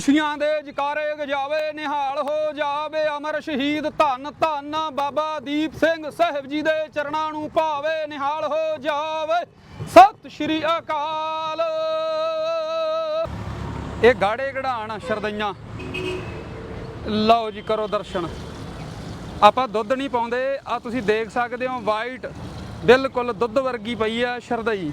ਖੁਸ਼ੀਆਂ ਦੇ ਜਕਾਰੇ ਗਜਾਵੇ, ਨਿਹਾਲ ਹੋ ਜਾਵੇ ਅਮਰ ਸ਼ਹੀਦ ਧੰਨ ਧੰਨ ਬਾਬਾ ਦੀਪ ਸਿੰਘ ਸਾਹਿਬ ਜੀ ਦੇ ਚਰਨਾਂ ਨੂੰ ਭਾਵੇ, ਨਿਹਾਲ ਹੋ ਜਾਵੇ। ਸਤਿ ਸ਼੍ਰੀ ਅਕਾਲ। ਇਹ ਗਾੜੇ ਗੜਾਣ ਸ਼ਰਦਈਆਂ। ਲਓ ਜੀ ਕਰੋ ਦਰਸ਼ਨ। ਆਪਾਂ ਦੁੱਧ ਨਹੀਂ ਪਾਉਂਦੇ, ਆ ਤੁਸੀਂ ਦੇਖ ਸਕਦੇ ਹੋ ਵਾਈਟ ਬਿਲਕੁਲ ਦੁੱਧ ਵਰਗੀ ਪਈ ਆ ਸ਼ਰਦਈ।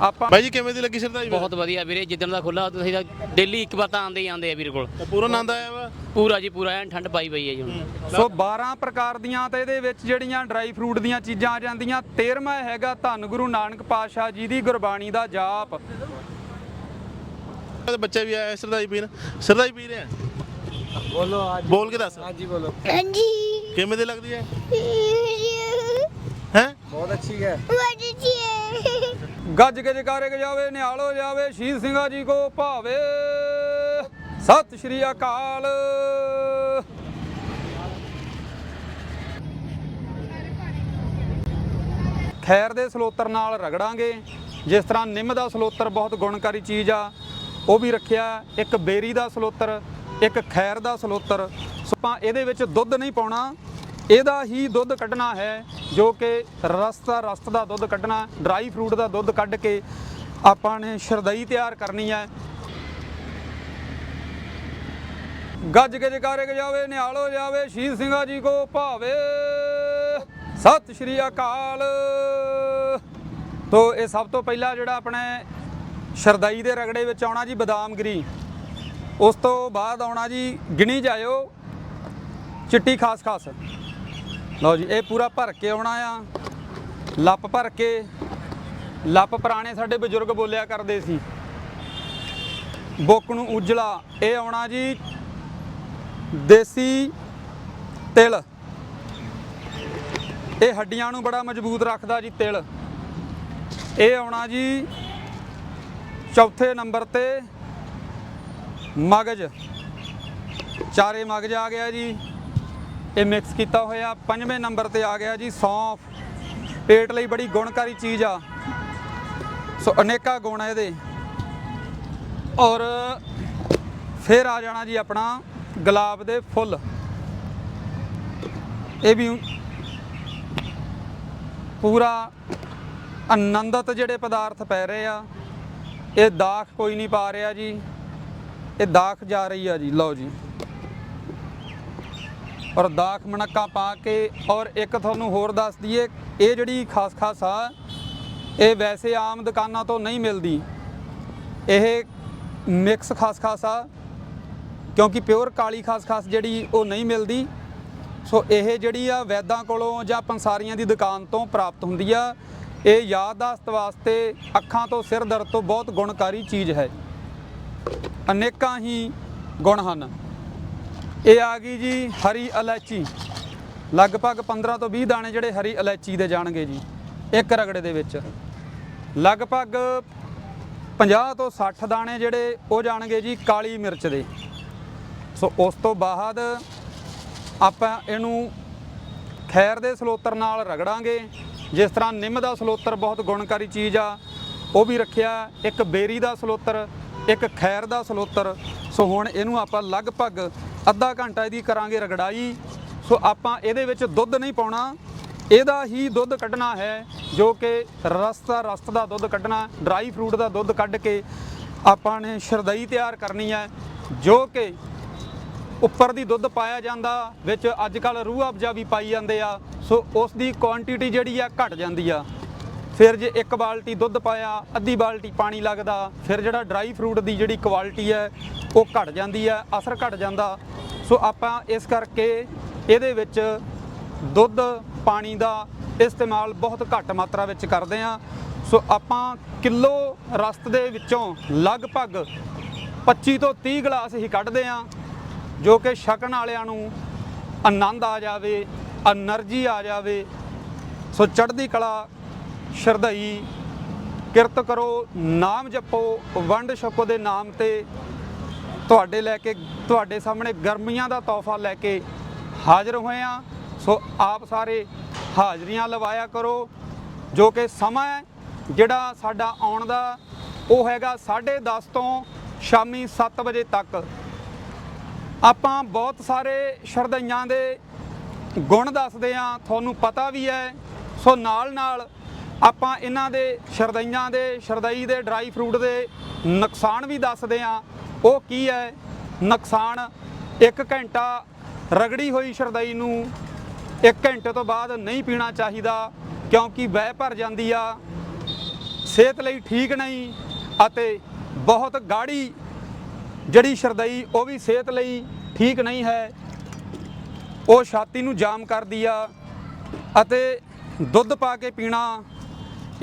ਆਪਾਂ ਬਾਈ ਜੀ ਕਿਵੇਂ ਦੀ ਲੱਗੀ ਸ਼ਰਧਾਈ ਬਹੁਤ ਵਧੀਆ ਵੀਰੇ ਜਿੱਦਣ ਦਾ ਖੁੱਲਾ ਤੁਸੀਂ ਤਾਂ ਡੇਲੀ ਇੱਕ ਵਾਰ ਤਾਂ ਆਉਂਦੇ ਹੀ ਆਉਂਦੇ ਆ ਵੀਰੇ ਕੋਲ। ਪੂਰਾ ਆਨੰਦ ਆਇਆ ਵਾ? ਪੂਰਾ ਜੀ ਪੂਰਾ ਐਨ ਠੰਡ ਪਾਈ ਪਈ ਹੈ ਜੀ ਹੁਣ। ਸੋ 12 ਪ੍ਰਕਾਰ ਦੀਆਂ ਤੇ ਇਹਦੇ ਵਿੱਚ ਜਿਹੜੀਆਂ ਡਰਾਈ ਫਰੂਟ ਦੀਆਂ ਚੀਜ਼ਾਂ ਆ ਜਾਂਦੀਆਂ 13ਵਾਂ ਹੈਗਾ ਧੰਨ ਗੁਰੂ ਨਾਨਕ ਪਾਤਸ਼ਾਹ ਜੀ ਦੀ ਗੁਰਬਾਣੀ ਦਾ ਜਾਪ। ਤੇ ਬੱਚੇ ਵੀ ਆਏ ਸ਼ਰਧਾਈ ਪੀਣ। ਸ਼ਰਧਾਈ ਪੀ ਰਹੇ ਆ? ਬੋਲੋ ਅੱਜ ਬੋਲ ਕੇ ਦੱਸ। ਹਾਂਜੀ ਬੋਲੋ। ਹਾਂਜੀ। ਕਿਵੇਂ ਦੀ ਲੱਗਦੀ ਹੈ? ਬਹੁਤ ਅੱਛੀ ਹੈ। ਗੱਜ ਕੇ ਜਕਾਰੇ ਜਾਵੇ, ਨਿਹਾਲ ਹੋ ਜਾਵੇ, ਸ਼ਹੀਦ ਸਿੰਘਾਂ ਜੀ ਕੋ ਭਾਵੇ। ਸਤਿ ਸ਼੍ਰੀ ਅਕਾਲ। ਖੈਰ ਦੇ ਸਲੋਤਰ ਨਾਲ ਰਗੜਾਂਗੇ। ਜਿਸ ਤਰ੍ਹਾਂ ਨਿੰਮ ਦਾ ਸਲੋਤਰ ਬਹੁਤ ਗੁਣਕਾਰੀ ਚੀਜ਼ ਆ, ਉਹ ਵੀ ਰੱਖਿਆ ਇੱਕ ਬੇਰੀ ਦਾ ਸਲੋਤਰ, ਇੱਕ ਖੈਰ ਦਾ ਸਲੋਤਰ। ਸੋ ਆਪਾਂ ਇਹਦੇ ਵਿੱਚ ਦੁੱਧ ਨਹੀਂ ਪਾਉਣਾ। ਇਹਦਾ ਹੀ ਦੁੱਧ ਕੱਢਣਾ ਹੈ। ਜੋ ਕਿ ਰਸਤਾ, ਰਸਤ ਦਾ ਦੁੱਧ ਕੱਢਣਾ ਡਰਾਈ ਫਰੂਟ ਦਾ ਦੁੱਧ ਕੱਢ ਕੇ ਆਪਾਂ ਨੇ ਸ਼ਰਦਈ ਤਿਆਰ ਕਰਨੀ ਹੈ। ਗੱਜ ਕੇ ਜਕਾਰੇ ਗਜਾਵੇ ਨਿਹਾਲ ਹੋ ਜਾਵੇ, ਸ਼ਹੀਦ ਸਿੰਘਾਂ ਜੀ ਕੋ ਭਾਵੇ। ਸਤਿ ਸ਼੍ਰੀ ਅਕਾਲ। ਤੋ ਇਹ ਸਭ ਤੋਂ ਪਹਿਲਾਂ ਜਿਹੜਾ ਆਪਣੇ ਸ਼ਰਦਾਈ ਦੇ ਰਗੜੇ ਵਿੱਚ ਆਉਣਾ ਜੀ, ਬਦਾਮਗਰੀ। ਉਸ ਤੋਂ ਬਾਅਦ ਆਉਣਾ ਜੀ, ਗਿਣੀ ਜਾਇਓ, ਚਿੱਟੀ ਖਾਸ ਖਾਸ ਲਓ ਜੀ, ਇਹ ਪੂਰਾ ਭਰ ਕੇ ਆਉਣਾ ਆ। ਲੱਪ ਭਰ ਕੇ, ਲੱਪ ਪੁਰਾਣੇ ਸਾਡੇ ਬਜ਼ੁਰਗ ਬੋਲਿਆ ਕਰਦੇ ਸੀ। ਬੁੱਕ ਨੂੰ ਉਜਲਾ, ਇਹ ਆਉਣਾ ਜੀ, ਦੇਸੀ ਤਿਲ। ਇਹ ਹੱਡੀਆਂ ਨੂੰ ਬੜਾ ਮਜ਼ਬੂਤ ਰੱਖਦਾ ਜੀ ਤਿਲ। ਇਹ ਆਉਣਾ ਜੀ, ਚੌਥੇ ਨੰਬਰ ਤੇ ਮਗਜ। ਚਾਰੇ ਮਗਜ ਆ ਗਿਆ ਜੀ। ਇਹ ਮਿਕਸ ਕੀਤਾ ਹੋਇਆ ਪੰਜਵੇਂ ਨੰਬਰ ਤੇ ਆ ਗਿਆ ਜੀ, ਸੌਂਫ। ਪੇਟ ਲਈ ਬੜੀ ਗੁਣਕਾਰੀ ਚੀਜ਼ ਆ। ਸੋ ਅਨੇਕਾਂ ਗੁਣ ਆ ਇਹਦੇ। ਔਰ ਫਿਰ ਆ ਜਾਣਾ ਜੀ ਆਪਣਾ ਗੁਲਾਬ ਦੇ ਫੁੱਲ। ਇਹ ਵੀ ਪੂਰਾ ਆਨੰਦਤ ਜਿਹੜੇ ਪਦਾਰਥ ਪੈ ਰਹੇ ਆ, ਇਹ ਦਾਖ ਕੋਈ ਨਹੀਂ ਪਾ ਰਿਹਾ ਜੀ। ਇਹ ਦਾਖ ਜਾ ਰਹੀ ਆ ਜੀ, ਲਓ ਜੀ। ਔਰ ਦਾਖ ਮਣਕਾ ਪਾ ਕੇ ਔਰ ਇੱਕ ਤੁਹਾਨੂੰ ਹੋਰ ਦੱਸ ਦਈਏ, ਇਹ ਜਿਹੜੀ ਖਾਸ ਖਾਸ ਆ, ਇਹ ਵੈਸੇ ਆਮ ਦੁਕਾਨਾਂ ਤੋਂ ਨਹੀਂ ਮਿਲਦੀ। ਇਹ ਮਿਕਸ ਖਾਸ ਖਾਸ ਆ, ਕਿਉਂਕਿ ਪਿਓਰ ਕਾਲੀ ਖਾਸ ਖਾਸ ਜਿਹੜੀ ਉਹ ਨਹੀਂ ਮਿਲਦੀ। ਸੋ ਇਹ ਜਿਹੜੀ ਆ ਵੈਦਾਂ ਕੋਲੋਂ ਜਾਂ ਪੰਸਾਰੀਆਂ ਦੀ ਦੁਕਾਨ ਤੋਂ ਪ੍ਰਾਪਤ ਹੁੰਦੀ ਆ। ਇਹ ਯਾਦਦਾਸ਼ਤ ਵਾਸਤੇ ਅੱਖਾਂ ਤੋਂ ਸਿਰ ਦਰਦ ਤੋਂ ਬਹੁਤ ਗੁਣਕਾਰੀ ਚੀਜ਼ ਹੈ। ਅਨੇਕਾਂ ਹੀ ਗੁਣ ਹਨ। ਇਹ ਆ ਗਈ ਜੀ ਹਰੀ ਇਲਾਇਚੀ। ਲਗਭਗ 15 ਤੋਂ 20 ਦਾਣੇ ਜਿਹੜੇ ਹਰੀ ਇਲਾਇਚੀ ਦੇ ਜਾਣਗੇ ਜੀ, ਇੱਕ ਰਗੜੇ ਦੇ ਵਿੱਚ। ਲਗਭਗ 50 ਤੋਂ 60 ਦਾਣੇ ਜਿਹੜੇ ਉਹ ਜਾਣਗੇ ਜੀ ਕਾਲੀ ਮਿਰਚ ਦੇ। ਸੋ ਉਸ ਤੋਂ ਬਾਅਦ ਆਪਾਂ ਇਹਨੂੰ ਖੈਰ ਦੇ ਸਲੋਤਰ ਨਾਲ ਰਗੜਾਂਗੇ। ਜਿਸ ਤਰ੍ਹਾਂ ਨਿੰਮ ਦਾ ਸਲੋਤਰ ਬਹੁਤ ਗੁਣਕਾਰੀ ਚੀਜ਼ ਆ, ਉਹ ਵੀ ਰੱਖਿਆ। ਇੱਕ ਬੇਰੀ ਦਾ ਸਲੋਤਰ, ਇੱਕ ਖੈਰ ਦਾ ਸਲੋਤਰ। ਸੋ ਹੁਣ ਇਹਨੂੰ ਆਪਾਂ ਲਗਭਗ ਅੱਧਾ ਘੰਟਾ ਇਹਦੀ ਕਰਾਂਗੇ ਰਗੜਾਈ। ਸੋ ਆਪਾਂ ਇਹਦੇ ਵਿੱਚ ਦੁੱਧ ਨਹੀਂ ਪਾਉਣਾ। ਇਹਦਾ ਹੀ ਦੁੱਧ ਕੱਢਣਾ ਹੈ, ਜੋ ਕਿ ਰਸਤਾ ਰਸਤ ਦਾ ਦੁੱਧ ਕੱਢਣਾ, ਡਰਾਈ ਫਰੂਟ ਦਾ ਦੁੱਧ ਕੱਢ ਕੇ ਆਪਾਂ ਨੇ ਸ਼ਰਦਈ ਤਿਆਰ ਕਰਨੀ ਹੈ, ਜੋ ਕਿ ਉੱਪਰ ਦੀ ਦੁੱਧ ਪਾਇਆ ਜਾਂਦਾ, ਵਿੱਚ ਅੱਜ ਕੱਲ ਰੂਹ ਅਫਜਾ ਵੀ ਪਾਈ ਜਾਂਦੇ ਆ। ਸੋ ਉਸ ਦੀ ਕੁਆਂਟੀਟੀ ਜਿਹੜੀ ਆ ਘਟ ਜਾਂਦੀ ਆ। ਫਿਰ ਜੇ ਇੱਕ ਬਾਲਟੀ ਦੁੱਧ ਪਾਇਆ, ਅੱਧੀ ਬਾਲਟੀ ਪਾਣੀ ਲੱਗਦਾ, ਫਿਰ ਜਿਹੜਾ ਡਰਾਈ ਫਰੂਟ ਦੀ ਜਿਹੜੀ ਕੁਆਲਿਟੀ ਹੈ, ਉਹ ਘਟ ਜਾਂਦੀ ਹੈ, ਅਸਰ ਘਟ ਜਾਂਦਾ। ਸੋ ਆਪਾਂ ਇਸ ਕਰਕੇ ਇਹਦੇ ਵਿੱਚ ਦੁੱਧ, ਪਾਣੀ ਦਾ ਇਸਤੇਮਾਲ ਬਹੁਤ ਘੱਟ ਮਾਤਰਾ ਵਿੱਚ ਕਰਦੇ ਆ ਸੋ ਆਪਾਂ ਕਿਲੋ ਰਸਤ ਦੇ ਵਿੱਚੋਂ ਲਗਭਗ 25 ਤੋਂ 30 ਗਲਾਸ ਹੀ ਕੱਢਦੇ ਆ ਜੋ ਕਿ ਛਕਣ ਵਾਲਿਆਂ ਨੂੰ ਆਨੰਦ ਆ ਜਾਵੇ ਐਨਰਜੀ ਆ ਜਾਵੇ। ਸੋ ਚੜ੍ਹਦੀ ਕਲਾ ਸ਼ਰਧਈ, ਕਿਰਤ ਕਰੋ, ਨਾਮ ਜਪੋ, ਵੰਡ ਛਕੋ ਦੇ ਨਾਮ ਤੇ ਤੁਹਾਡੇ ਲੈ ਕੇ, ਤੁਹਾਡੇ ਸਾਹਮਣੇ ਗਰਮੀਆਂ ਦਾ ਤੋਹਫਾ ਲੈ ਕੇ ਹਾਜ਼ਰ ਹੋਏ ਆ ਸੋ ਆਪ ਸਾਰੇ ਹਾਜ਼ਰੀਆਂ ਲਵਾਇਆ ਕਰੋ, ਜੋ ਕਿ ਸਮਾਂ ਹੈ, ਜਿਹੜਾ ਸਾਡਾ ਆਉਣ ਦਾ, ਉਹ ਹੈਗਾ 10:30 ਤੋਂ ਸ਼ਾਮੀ 7 ਵਜੇ ਤੱਕ। ਆਪਾਂ ਬਹੁਤ ਸਾਰੇ ਸ਼ਰਧਾਈਆਂ ਦੇ ਗੁਣ ਦੱਸਦੇ ਆ ਤੁਹਾਨੂੰ ਪਤਾ ਵੀ ਹੈ। ਸੋ ਨਾਲ ਨਾਲ ਆਪਾਂ ਇਹਨਾਂ ਦੇ ਸ਼ਰਧਾਈਆਂ ਦੇ, ਸ਼ਰਦਈ ਦੇ, ਡਰਾਈ ਫਰੂਟ ਦੇ ਨੁਕਸਾਨ ਵੀ ਦੱਸਦੇ ਆ ਉਹ ਕੀ ਹੈ? ਨੁਕਸਾਨ 1 ਘੰਟਾ ਰਗੜੀ ਹੋਈ ਸ਼ਰਧਾਈ ਨੂੰ 1 ਘੰਟੇ ਤੋਂ ਬਾਅਦ ਨਹੀਂ ਪੀਣਾ ਚਾਹੀਦਾ, ਕਿਉਂਕਿ ਵਹਿ ਭਰ ਜਾਂਦੀ ਆ। ਸਿਹਤ ਲਈ ਠੀਕ ਨਹੀਂ ਅਤੇ ਬਹੁਤ ਗਾੜੀ ਜਿਹੜੀ ਸ਼ਰਦਈ, ਉਹ ਵੀ ਸਿਹਤ ਲਈ ਠੀਕ ਨਹੀਂ ਹੈ। ਉਹ ਛਾਤੀ ਨੂੰ ਜਾਮ ਕਰਦੀ ਆ ਅਤੇ ਦੁੱਧ ਪਾ ਕੇ ਪੀਣਾ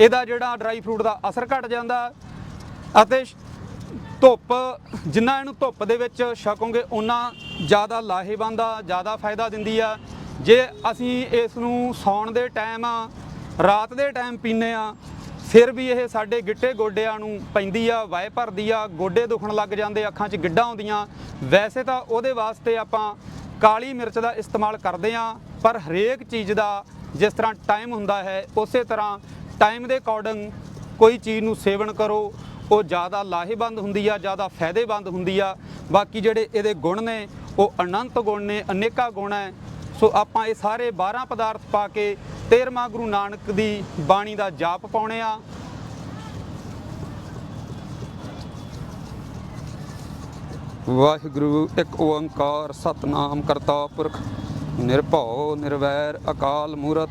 ਇਹਦਾ ਜਿਹੜਾ ਡਰਾਈ ਫਰੂਟ ਦਾ ਅਸਰ ਘਟ ਜਾਂਦਾ ਅਤੇ ਧੁੱਪ, ਜਿੰਨਾ ਇਹਨੂੰ ਧੁੱਪ ਦੇ ਵਿੱਚ ਛਕੋਗੇ ਉਨਾ ਜ਼ਿਆਦਾ ਲਾਹੇਵੰਦ ਆ, ਜ਼ਿਆਦਾ ਫਾਇਦਾ ਦਿੰਦੀ ਆ। ਜੇ ਅਸੀਂ ਇਸ ਨੂੰ ਸੌਣ ਦੇ ਟਾਈਮ ਰਾਤ ਦੇ ਟਾਈਮ ਪੀਨੇ ਆ, ਫਿਰ ਵੀ ਇਹ ਸਾਡੇ ਗਿੱਟੇ ਗੋਡਿਆਂ ਨੂੰ ਪੈਂਦੀ ਆ ਵਾਏ ਭਰਦੀ ਆ, ਗੋਡੇ ਦੁਖਣ ਲੱਗ ਜਾਂਦੇ, ਅੱਖਾਂ 'ਚ ਗਿੱਡਾਂ ਆਉਂਦੀਆਂ। ਵੈਸੇ ਤਾਂ ਉਹਦੇ ਵਾਸਤੇ ਆਪਾਂ ਕਾਲੀ ਮਿਰਚ ਦਾ ਇਸਤੇਮਾਲ ਕਰਦੇ ਆ, ਪਰ ਹਰੇਕ ਚੀਜ਼ ਦਾ ਜਿਸ ਤਰ੍ਹਾਂ ਟਾਈਮ ਹੁੰਦਾ ਹੈ, ਉਸੇ ਤਰ੍ਹਾਂ ਟਾਈਮ ਦੇ ਅਕੋਰਡਿੰਗ ਕੋਈ ਚੀਜ਼ ਨੂੰ ਸੇਵਨ ਕਰੋ, ਉਹ ਜ਼ਿਆਦਾ ਲਾਹੇਵੰਦ ਹੁੰਦੀ ਆ, ਜ਼ਿਆਦਾ ਫਾਇਦੇਮੰਦ ਹੁੰਦੀ ਆ। ਬਾਕੀ ਜਿਹੜੇ ਇਹਦੇ ਗੁਣ ਨੇ, ਉਹ ਅਨੰਤ ਗੁਣ ਨੇ, ਅਨੇਕਾਂ ਗੁਣ ਹੈ ਸੋ ਆਪਾਂ ਇਹ ਸਾਰੇ 12 ਪਦਾਰਥ ਪਾ ਕੇ 13ਵਾਂ ਗੁਰੂ ਨਾਨਕ ਦੀ ਬਾਣੀ ਦਾ ਜਾਪ ਪਾਉਣੇ ਆ। ਵਾਹਿਗੁਰੂ, ਇੱਕ ਓੰਕਾਰ ਸਤਨਾਮ ਕਰਤਾ ਪੁਰਖ, ਨਿਰਭਉ, ਨਿਰਵੈਰ, ਅਕਾਲ ਮੂਰਤ।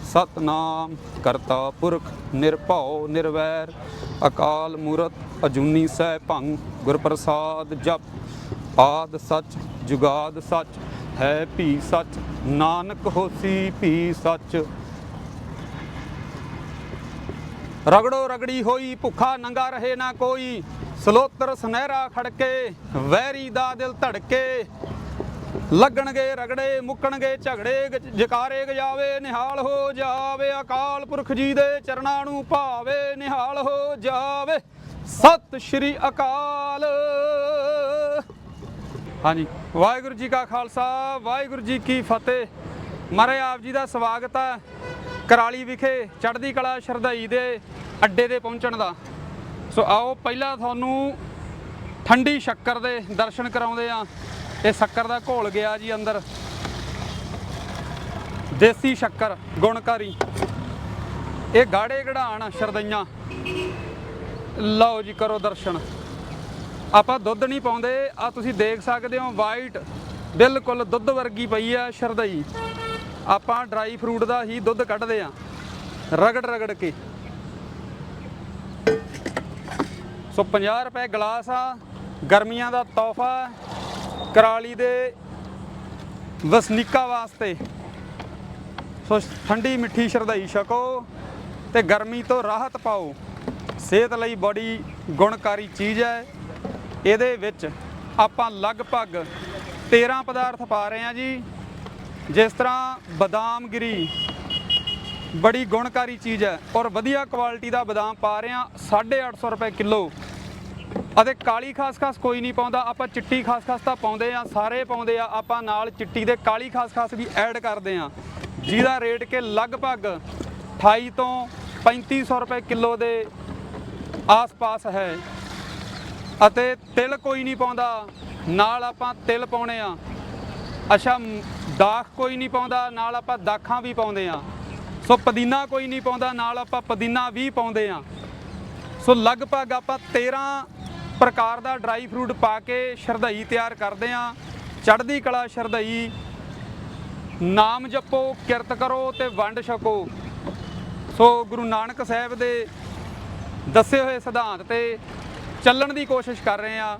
ਸਤਨਾਮ ਕਰਤਾ ਪੁਰਖ ਨਿਰਭਉ ਨਿਰਵੈਰ, ਅਕਾਲ ਮੂਰਤ ਅਜੂਨੀ ਸੈ ਭੰਗ ਗੁਰ ਪ੍ਰਸਾਦ ਜਪ, ਆਦ ਸੱਚ, ਜੁਗਾਦ ਸੱਚ, ਹੈ ਭੀ ਸੱਚ, ਨਾਨਕ ਹੋਸੀ ਭੀ ਸੱਚ। ਰਗੜੋ ਰਗੜੀ ਹੋਈ, ਭੁੱਖਾ ਨੰਗਾ ਰਹੇ ਨਾ ਕੋਈ, ਸਲੋਤਰ ਸੁਨਹਿਰਾ ਖੜਕੇ, ਵੈਰੀ ਦਾ ਦਿਲ ਧੜਕੇ ਲੱਗਣਗੇ ਰਗੜੇ, ਮੁੱਕਣਗੇ ਝਗੜੇ ਗ- ਜਕਾਰੇ ਗਜਾਵੇ, ਨਿਹਾਲ ਹੋ ਜਾਵੇ, ਅਕਾਲ ਪੁਰਖ ਜੀ ਦੇ ਚਰਨਾਂ ਨੂੰ ਭਾਵੇ, ਨਿਹਾਲ ਹੋ ਜਾਵੇ। ਸਤਿ ਸ਼੍ਰੀ ਅਕਾਲ। ਹਾਂਜੀ, ਵਾਹਿਗੁਰੂ ਜੀ ਕਾ ਖਾਲਸਾ, ਵਾਹਿਗੁਰੂ ਜੀ ਕੀ ਫਤਿਹ। ਮਹਾਰਾਜ ਆਪ ਜੀ ਦਾ ਸਵਾਗਤ ਹੈ ਕਰਾਲੀ ਵਿਖੇ ਚੜ੍ਹਦੀ ਕਲਾ ਸ਼ਰਧਾਈ ਦੇ ਅੱਡੇ ਤੇ ਪਹੁੰਚਣ ਦਾ। ਸੋ ਆਓ, ਪਹਿਲਾਂ ਤੁਹਾਨੂੰ ਠੰਡੀ ਸ਼ੱਕਰ ਦੇ ਦਰਸ਼ਨ ਕਰਾਉਂਦੇ ਆ ਇਹ ਸ਼ੱਕਰ ਦਾ ਘੋਲ ਗਿਆ ਜੀ ਅੰਦਰ। ਦੇਸੀ ਸ਼ੱਕਰ, ਗੁਣਕਾਰੀ। ਇਹ ਗਾੜੇ ਗੜਾਣ ਸ਼ਰਦਈਆਂ। ਲਓ ਜੀ ਕਰੋ ਦਰਸ਼ਨ। ਆਪਾਂ ਦੁੱਧ ਨਹੀਂ ਪਾਉਂਦੇ ਆ ਤੁਸੀਂ ਦੇਖ ਸਕਦੇ ਹੋ ਵਾਈਟ ਬਿਲਕੁਲ ਦੁੱਧ ਵਰਗੀ ਪਈ ਆ ਸ਼ਰਦਈ। ਆਪਾਂ ਡਰਾਈ ਫਰੂਟ ਦਾ ਹੀ ਦੁੱਧ ਕੱਢਦੇ ਆ, ਰਗੜ ਰਗੜ ਕੇ। ਸੋ 50 ਰੁਪਏ ਗਲਾਸ ਆ, ਗਰਮੀਆਂ ਦਾ ਤੋਹਫਾ। ਕਰਾਲੀ ਦੇ ਵਸਨੀਕਾਂ ਵਾਸਤੇ। ਸੋ ਠੰਡੀ ਮਿੱਠੀ ਸ਼ਰਧਾਈ ਛਕੋ ਤੇ ਗਰਮੀ ਤੋਂ ਰਾਹਤ ਪਾਓ। ਸਿਹਤ ਲਈ ਬੜੀ ਗੁਣਕਾਰੀ ਚੀਜ਼ ਹੈ। ਇਹਦੇ ਵਿੱਚ ਆਪਾਂ ਲਗਭਗ 13 ਪਦਾਰਥ ਪਾ ਰਹੇ ਹਾਂ ਜੀ। ਜਿਸ ਤਰ੍ਹਾਂ ਬਦਾਮਗਿਰੀ ਬੜੀ ਗੁਣਕਾਰੀ ਚੀਜ਼ ਹੈ ਔਰ ਵਧੀਆ ਕੁਆਲਿਟੀ ਦਾ ਬਦਾਮ ਪਾ ਰਹੇ ਹਾਂ। 850 ਰੁਪਏ ਕਿਲੋ ਅਤੇ ਕਾਲੀ ਖਾਸ ਖਾਸ ਕੋਈ ਨਹੀਂ ਪਾਉਂਦਾ, ਆਪਾਂ ਚਿੱਟੀ ਖਾਸ ਖਾਸ ਤਾਂ ਪਾਉਂਦੇ ਆ ਸਾਰੇ ਪਾਉਂਦੇ ਆ ਆਪਾਂ ਨਾਲ ਚਿੱਟੀ ਦੇ ਕਾਲੀ ਖਾਸ ਖਾਸ ਵੀ ਐਡ ਕਰਦੇ ਆ ਜਿਹਦਾ ਰੇਟ ਕਿ ਲਗਭਗ 28 ਤੋਂ 3500 ਰੁਪਏ ਕਿਲੋ ਦੇ ਆਸ-ਪਾਸ ਹੈ। ਅਤੇ ਤਿਲ ਕੋਈ ਨਹੀਂ ਪਾਉਂਦਾ, ਨਾਲ ਆਪਾਂ ਤਿਲ ਪਾਉਣੇ ਆ ਅੱਛਾ ਦਾਖ ਕੋਈ ਨਹੀਂ ਪਾਉਂਦਾ, ਨਾਲ ਆਪਾਂ ਦਾਖਾਂ ਵੀ ਪਾਉਂਦੇ ਆ ਸੋ ਪੁਦੀਨਾ ਕੋਈ ਨਹੀਂ ਪਾਉਂਦਾ, ਨਾਲ ਆਪਾਂ ਪੁਦੀਨਾ ਵੀ ਪਾਉਂਦੇ ਆ ਸੋ ਲਗਭਗ ਆਪਾਂ 13 ਪ੍ਰਕਾਰ ਦਾ ਡਰਾਈ ਫਰੂਟ ਪਾ ਕੇ ਸ਼ਰਧਾਈ ਤਿਆਰ ਕਰਦੇ ਆ ਚੜ੍ਹਦੀ ਕਲਾ ਸ਼ਰਧਾਈ। ਨਾਮ ਜਪੋ, ਕਿਰਤ ਕਰੋ ਤੇ ਵੰਡ ਛਕੋ। ਸੋ ਗੁਰੂ ਨਾਨਕ ਸਾਹਿਬ ਦੇ ਦੱਸੇ ਹੋਏ ਸਿਧਾਂਤ ਤੇ ਚੱਲਣ ਦੀ ਕੋਸ਼ਿਸ਼ ਕਰ ਰਹੇ ਆ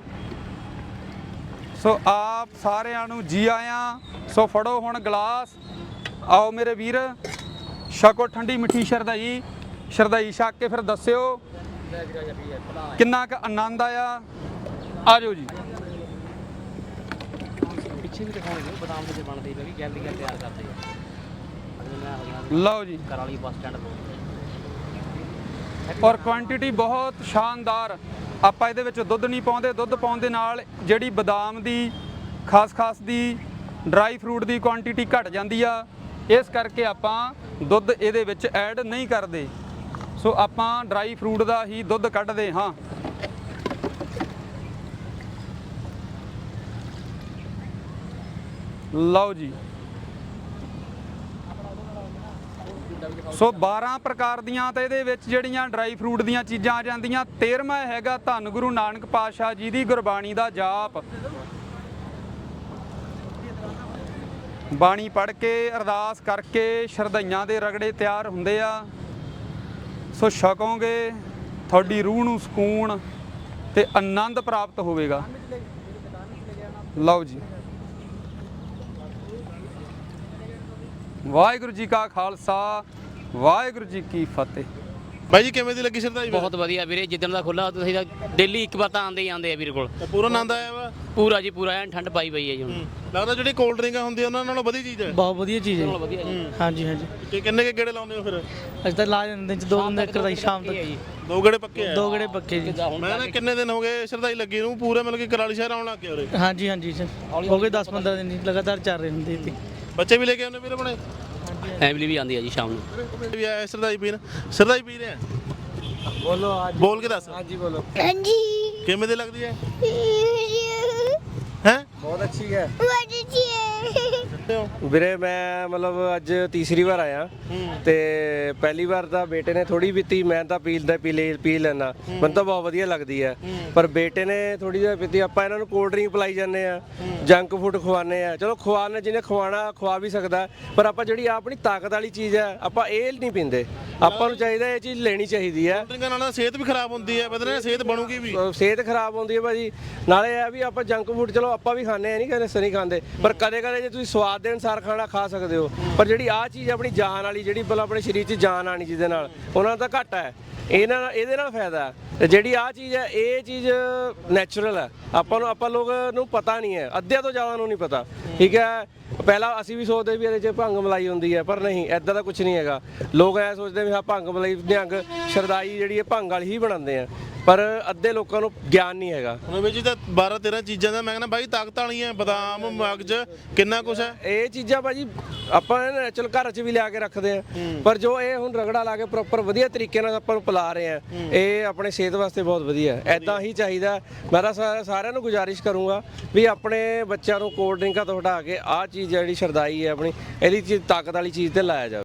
ਸੋ ਆਪ ਸਾਰਿਆਂ ਨੂੰ ਜੀ ਆਇਆਂ। ਸੋ ਫੜੋ ਹੁਣ ਗਲਾਸ। ਆਓ ਮੇਰੇ ਵੀਰ। ਛਕੋ ਠੰਡੀ ਮਿੱਠੀ ਸ਼ਰਧਾਈ। ਸ਼ਰਧਾਈ ਛਕ ਕੇ ਫਿਰ ਦੱਸਿਓ। ਕਿੰਨਾ ਕੁ ਆਨੰਦ ਆਇਆ? ਆ ਜਾਓ ਜੀ। ਪਿੱਛੇ ਵੀ ਦਿਖਾਉਣਗੇ ਬਦਾਮ ਦੇ ਬਣਦੇ ਨੇ ਵੀ ਗੈਲਰੀਆਂ ਤਿਆਰ ਕਰਦੇ ਆ। ਲਓ ਜੀ। ਕਰਾਲੀ ਬੱਸ ਸਟੈਂਡ ਤੋਂ। ਔਰ ਕੁਆਂਟੀਟੀ ਬਹੁਤ ਸ਼ਾਨਦਾਰ। ਆਪਾਂ ਇਹਦੇ ਵਿੱਚ ਦੁੱਧ ਨਹੀਂ ਪਾਉਂਦੇ ਦੁੱਧ ਪਾਉਣ ਦੇ ਨਾਲ ਜਿਹੜੀ ਬਦਾਮ ਦੀ ਖਾਸ-ਖਾਸ ਦੀ ਡਰਾਈ ਫਰੂਟ ਦੀ ਕੁਆਂਟੀਟੀ ਘਟ ਜਾਂਦੀ ਆ। ਇਸ ਕਰਕੇ ਆਪਾਂ ਦੁੱਧ ਇਹਦੇ ਵਿੱਚ ਐਡ ਨਹੀਂ ਕਰਦੇ। ਸੋ ਆਪਾਂ ਡਰਾਈ ਫਰੂਟ ਦਾ ਹੀ ਦੁੱਧ ਕੱਢਦੇ ਹਾਂ। ਲਓ ਜੀ। ਸੋ 12 ਪ੍ਰਕਾਰ ਦੀਆਂ ਤੇ ਇਹਦੇ ਵਿੱਚ ਜਿਹੜੀਆਂ ਡਰਾਈ ਫਰੂਟ ਦੀਆਂ ਚੀਜ਼ਾਂ ਆ ਜਾਂਦੀਆਂ 13ਵਾਂ ਹੈਗਾ ਧੰਨ ਗੁਰੂ ਨਾਨਕ ਪਾਤਸ਼ਾਹ ਜੀ ਦੀ ਗੁਰਬਾਣੀ ਦਾ ਜਾਪ। ਬਾਣੀ ਪੜ੍ਹ ਕੇ ਅਰਦਾਸ ਕਰਕੇ ਸ਼ਰਧਾਈਆਂ ਦੇ ਰਗੜੇ ਤਿਆਰ ਹੁੰਦੇ ਆ। ਸੋ ਛਕੋਗੇ, ਤੁਹਾਡੀ ਰੂਹ ਨੂੰ ਸਕੂਨ ਤੇ ਆਨੰਦ ਪ੍ਰਾਪਤ ਹੋਵੇਗਾ। ਲਓ ਜੀ। ਵਾਹਿਗੁਰੂ ਜੀ ਕਾ ਖਾਲਸਾ, ਵਾਹਿਗੁਰੂ ਜੀ ਕੀ ਫਤਿਹ। ਬਾਈ ਜੀ ਕਿਵੇਂ ਦੀ ਲੱਗੀ ਸ਼ਰਦਾਈ ਵੀਰ? ਬਹੁਤ ਵਧੀਆ ਵੀਰੇ ਜਿੱਦਣ ਦਾ ਖੁੱਲਾ ਤੁਸੀਂ ਤਾਂ ਡੇਲੀ ਇੱਕ ਵਾਰ ਤਾਂ ਆਉਂਦੇ ਹੀ ਆਉਂਦੇ ਆ ਵੀਰੇ ਕੋਲ। ਤਾਂ ਪੂਰਾ ਆਨੰਦ ਆਇਆ ਵਾ? ਪੂਰਾ ਜੀ ਪੂਰਾ ਐਨ ਠੰਡ ਪਾਈ ਪਈ ਹੈ ਜੀ ਹੁਣ। ਲੱਗਦਾ ਜਿਹੜੀ ਕੋਲਡ ਡਰਿੰਕਾਂ ਹੁੰਦੀਆਂ ਉਹਨਾਂ ਨਾਲੋਂ ਵਧੀਆ ਚੀਜ਼ ਹੈ। ਬਹੁਤ ਵਧੀਆ ਚੀਜ਼ ਹੈ ਨਾਲ ਜੀ। ਵਧੀਆ ਜੀ। ਹਾਂਜੀ ਹਾਂਜੀ। ਤੇ ਕਿੰਨੇ ਕੇ ਗੇੜੇ ਲਾਉਂਦੇ ਹੋ ਫਿਰ? ਅੱਜ ਤਾਂ ਲਾ ਜਾਂਦੇ ਚ ਦੋ ਦਿਨ ਕਰਦਾ ਸ਼ਾਮ ਤੱਕ। ਜੀ। ਦੋ ਗੇੜੇ ਪੱਕੇ ਆ? ਦੋ ਗੜੇ ਪੱਕੇ ਜੀ। ਮੈਂ ਨਾ ਕਿੰਨੇ ਦਿਨ ਹੋ ਗਏ ਸ਼ਰਦਾਈ ਲੱਗੀ ਨੂੰ ਪੂਰੇ ਮਤਲਬ ਕਿ ਕਰਾਲੀ ਸ਼ਹਿਰ ਆਉਣ ਲੱਗ ਉਰੇ। ਹਾਂਜੀ ਹਾਂਜੀ ਜੀ। ਹੋ ਗਏ 10 15 ਦਿਨ ਜੀ, ਲਗਾਤਾਰ ਚੱਲ ਰਹੇ ਹੁੰਦੇ ਤੇ ਬੱਚੇ ਵੀ ਲੈ ਕੇ ਆਉਂਦੇ ਵੀਰੇ ਬਣੇ ਫੈਮਿਲੀ ਵੀ ਆਉਂਦੀ ਹੈ ਜੀ ਸ਼ਾਮ ਨੂੰ। ਵੀ ਆਇਆ ਸਰਦਾਈ ਪੀਰ। ਸਰਦਾਈ ਪੀ ਰਿਹਾ ਬੋਲੋ ਅੱਜ ਬੋਲ ਕੇ ਦੱਸ। ਹਾਂਜੀ ਬੋਲੋ। ਹਾਂਜੀ। ਕਿਵੇਂ ਦੀ ਲੱਗਦੀ ਹੈ? ਬਹੁਤ ਅੱਛੀ ਹੈ। ਵੀਰੇ ਮੈਂ ਮਤਲਬ ਅੱਜ ਤੀਸਰੀ ਵਾਰ ਆਇਆ। ਤੇ ਪਹਿਲੀ ਵਾਰ ਤਾਂ ਬੇਟੇ ਨੇ ਥੋੜੀ ਪੀਤੀ ਮੈਂ ਤਾਂ ਪੀਲਦਾ ਪੀ ਲੈ ਪੀ ਲੈਣਾ ਮੈਨੂੰ ਤਾਂ ਬਹੁਤ ਵਧੀਆ ਲੱਗਦੀ ਹੈ। ਪਰ ਬੇਟੇ ਨੇ ਥੋੜੀ ਜਿਹੀ ਪੀਤੀ ਆਪਾਂ ਇਹਨਾਂ ਨੂੰ ਕੋਲਡ ਡਰਿੰਕ ਪਿਲਾਈ ਜਾਂਦੇ ਆ। ਜੰਕ ਫੂਡ ਖਵਾਉਂਦੇ ਆ। ਚਲੋ ਖਵਾਉਣਾ ਜਿਹਨੇ ਖਵਾਣਾ ਖਵਾ ਵੀ ਸਕਦਾ। ਪਰ ਆਪਾਂ ਜਿਹੜੀ ਆਪਣੀ ਤਾਕਤ ਵਾਲੀ ਚੀਜ਼ ਹੈ ਆਪਾਂ ਇਹ ਨਹੀਂ ਪੀਂਦੇ। ਆਪਾਂ ਨੂੰ ਚਾਹੀਦਾ ਇਹ ਚੀਜ਼ ਲੈਣੀ ਚਾਹੀਦੀ ਹੈ ਡਰਿੰਕਾਂ ਨਾਲ ਤਾਂ ਸਿਹਤ ਵੀ ਖਰਾਬ ਹੁੰਦੀ ਹੈ ਬਦਲੇ ਸਿਹਤ ਬਣੂਗੀ ਵੀ। ਸਿਹਤ ਖਰਾਬ ਹੁੰਦੀ ਹੈ ਭਾਜੀ। ਨਾਲੇ ਇਹ ਵੀ ਆਪਾਂ ਜੰਕ ਫੂਡ ਚਲੋ ਆਪਾਂ ਵੀ ਖਾਂਦੇ ਆ ਨਹੀਂ ਕਹਿੰਦੇ ਸਨੀ ਖਾਂਦੇ। ਪਰ ਕਦੇ ਕਦੇ ਜੇ ਤੁਸੀਂ ਸਵਾਦ ਦੇ ਅਨਸਾਰ ਖਾਣਾ ਖਾ ਸਕਦੇ ਹੋ। ਪਰ ਜਿਹੜੀ ਆ ਚੀਜ਼ ਆਪਣੀ ਜਾਨ ਵਾਲੀ, ਜਿਹੜੀ ਬਲ ਆਪਣੇ ਸਰੀਰ 'ਚ ਜਾਨ ਆਣੀ ਜਿਹਦੇ ਨਾਲ, ਉਹਨਾਂ ਦਾ ਘੱਟ ਹੈ। ਇਹਨਾਂ ਇਹਦੇ ਨਾਲ ਫਾਇਦਾ ਤੇ ਜਿਹੜੀ ਆ ਚੀਜ਼ ਹੈ, ਇਹ ਚੀਜ਼ ਨੈਚੁਰਲ ਹੈ। ਆਪਾਂ ਨੂੰ, ਆਪਾਂ ਲੋਕ ਨੂੰ ਪਤਾ ਨਹੀਂ ਹੈ। ਅੱਧਿਆਂ ਤੋਂ ਜ਼ਿਆਦਾ ਨੂੰ ਨਹੀਂ ਪਤਾ। ਠੀਕ ਹੈ? ਪਹਿਲਾਂ ਅਸੀਂ ਵੀ ਸੋਚਦੇ ਵੀ ਇਹਦੇ 'ਚ ਭੰਗ ਮਲਾਈ ਹੁੰਦੀ ਹੈ, ਪਰ ਨਹੀਂ ਐਦਾਂ ਦਾ ਕੁਝ ਨਹੀਂ ਹੈਗਾ। ਲੋਕ ਐ ਸੋਚਦੇ ਵੀ ਹਾਂ ਭੰਗ ਮਲਾਈ ਨਿਹੰਗ ਸ਼ਰਦਾਈ ਜਿਹੜੀ ਹੈ, ਭੰਗ ਵਾਲੀ ਹੀ ਬਣਾਉਂਦੇ ਆ। ਪਰ ਅੱਧੇ ਲੋਕਾਂ ਨੂੰ ਗਿਆਨ ਨਹੀਂ ਹੈਗਾ। ਹੁਣ ਵਿੱਚ ਤਾਂ 12 13 ਚੀਜ਼ਾਂ ਦਾ ਮੈਂ ਕਹਿੰਦਾ ਬਾਈ ਤਾਕਤ ਵਾਲੀਆਂ ਬਦਾਮ ਮਗਜ ਕਿੰਨਾ ਕੁਛ ਹੈ? ਇਹ ਚੀਜ਼ਾਂ ਭਾਜੀ ਆਪਾਂ ਨੈਚੁਰਲ ਘਰ 'ਚ ਵੀ ਲਿਆ ਕੇ ਰੱਖਦੇ ਆ। ਪਰ ਜੋ ਇਹ ਹੁਣ ਰਗੜਾ ਲਾ ਕੇ ਪ੍ਰੋਪਰ ਵਧੀਆ ਤਰੀਕੇ ਨਾਲ ਆਪਾਂ ਨੂੰ ਪਿਲਾ ਰਹੇ ਆ ਇਹ ਆਪਣੇ ਸਿਹਤ ਵਾਸਤੇ ਬਹੁਤ ਵਧੀਆ ਹੈ। ਐਦਾਂ ਹੀ ਚਾਹੀਦਾ ਮੈਂ ਤਾਂ ਸਾਰਿਆਂ ਸਾਰਿਆਂ ਨੂੰ ਗੁਜ਼ਾਰਿਸ਼ ਕਰੂੰਗਾ ਵੀ ਆਪਣੇ ਬੱਚਿਆਂ ਨੂੰ ਕੋਲਡ ਡਰਿੰਕਾਂ ਤੋਂ ਹਟਾ ਕੇ ਆਹ ਚੀਜ਼ ਜਿਹੜੀ ਸ਼ਰਦਾਈ ਹੈ ਆਪਣੀ ਇਹਦੀ ਚੀਜ਼ ਤਾਕਤ ਵਾਲੀ ਚੀਜ਼ ਤੇ ਲਾਇਆ ਜਾਵੇ।